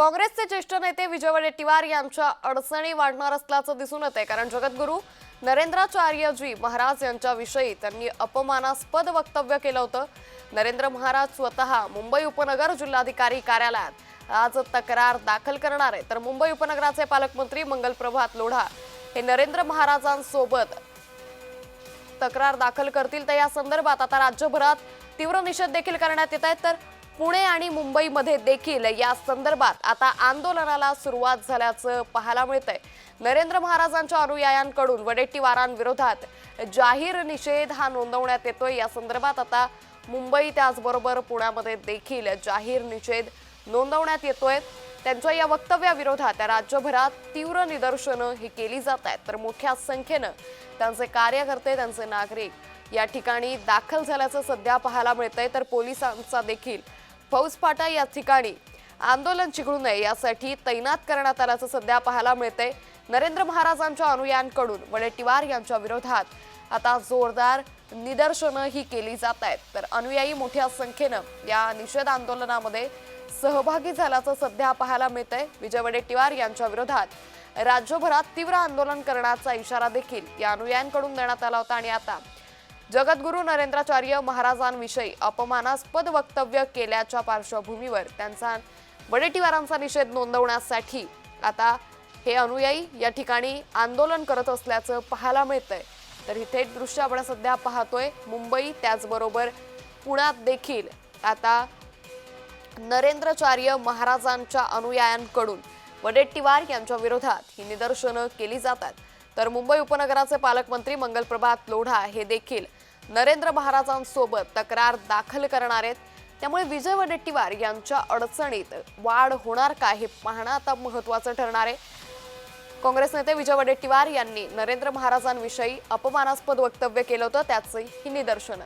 काँग्रेसचे ज्येष्ठ नेते विजय वडेट्टीवार यांच्या अडचणी वाढणार असल्याचं दिसून येते कारण जगद्गुरू नरेंद्राचार्यजी महाराज यांच्याविषयी त्यांनी अपमानास्पद वक्तव्य केलं होतं. नरेंद्र महाराज स्वतः मुंबई उपनगर जिल्हाधिकारी कार्यालयात आज तक्रार दाखल करणार आहे तर मुंबई उपनगराचे पालकमंत्री मंगल प्रभात लोढा हे नरेंद्र महाराजांसोबत तक्रार दाखल करतील. तर या संदर्भात आता राज्यभरात तीव्र निषेध देखील करण्यात येत आहेत. तर पुणे आणि मुंबईमध्ये देखील या संदर्भात आता आंदोलनाला सुरुवात झाल्याचं पाहायला मिळतंय. नरेंद्र महाराजांच्या अनुयायांकडून वडेट्टीवारांविरोधात जाहीर निषेध हा नोंदवण्यात येतोय. या संदर्भात आता मुंबई त्याचबरोबर पुण्यामध्ये देखील जाहीर निषेध नोंदवण्यात येतोय. त्यांच्या या वक्तव्याविरोधात राज्यभरात तीव्र निदर्शनं ही केली जात आहेत. तर मोठ्या संख्येनं त्यांचे कार्यकर्ते त्यांचे नागरिक या ठिकाणी दाखल झाल्याचं सध्या पाहायला मिळतंय. तर पोलिसांचा देखील फौजफाटा या ठिकाणी. आंदोलन चिघळू नये यासाठी तैनात करण्यात आल्याचं सध्या पाहायला मिळतंय. नरेंद्र महाराजांच्या अनुयांकडून वडेट्टीवार यांच्या विरोधात आता जोरदार निदर्शनं ही केली जात आहेत. तर अनुयायी मोठ्या संख्येनं या निषेध आंदोलनामध्ये सहभागी झाल्याचं सध्या पाहायला मिळतंय. विजय वडेट्टीवार यांच्या विरोधात राज्यभरात तीव्र आंदोलन करण्याचा इशारा देखील या अनुयायांकडून देण्यात आला होता आणि आता जगद्गुरू नरेंद्राचार्य महाराजांविषयी अपमानास्पद वक्तव्य केल्याच्या पार्श्वभूमीवर त्यांचा वडेट्टीवारांचा निषेध नोंदवण्यासाठी आता हे अनुयायी या ठिकाणी आंदोलन करत असल्याचं पाहायला मिळतंय. तर ही थेट दृश्य आपण सध्या पाहतोय. मुंबई त्याचबरोबर पुण्यात देखील आता नरेंद्राचार्य महाराजांच्या अनुयायांकडून वडेट्टीवार यांच्या विरोधात ही निदर्शनं केली जातात. तर मुंबई उपनगराचे पालकमंत्री मंगल प्रभात लोढा हे देखील नरेंद्र महाराजांसोबत तक्रार दाखल करणार आहेत. त्यामुळे विजय वडेट्टीवार यांच्या अडचणीत वाढ होणार का हे पाहणं आता महत्वाचं ठरणार आहे. काँग्रेस नेते विजय वडेट्टीवार यांनी नरेंद्र महाराजांविषयी अपमानास्पद वक्तव्य केलं होतं त्याचंही निदर्शनं.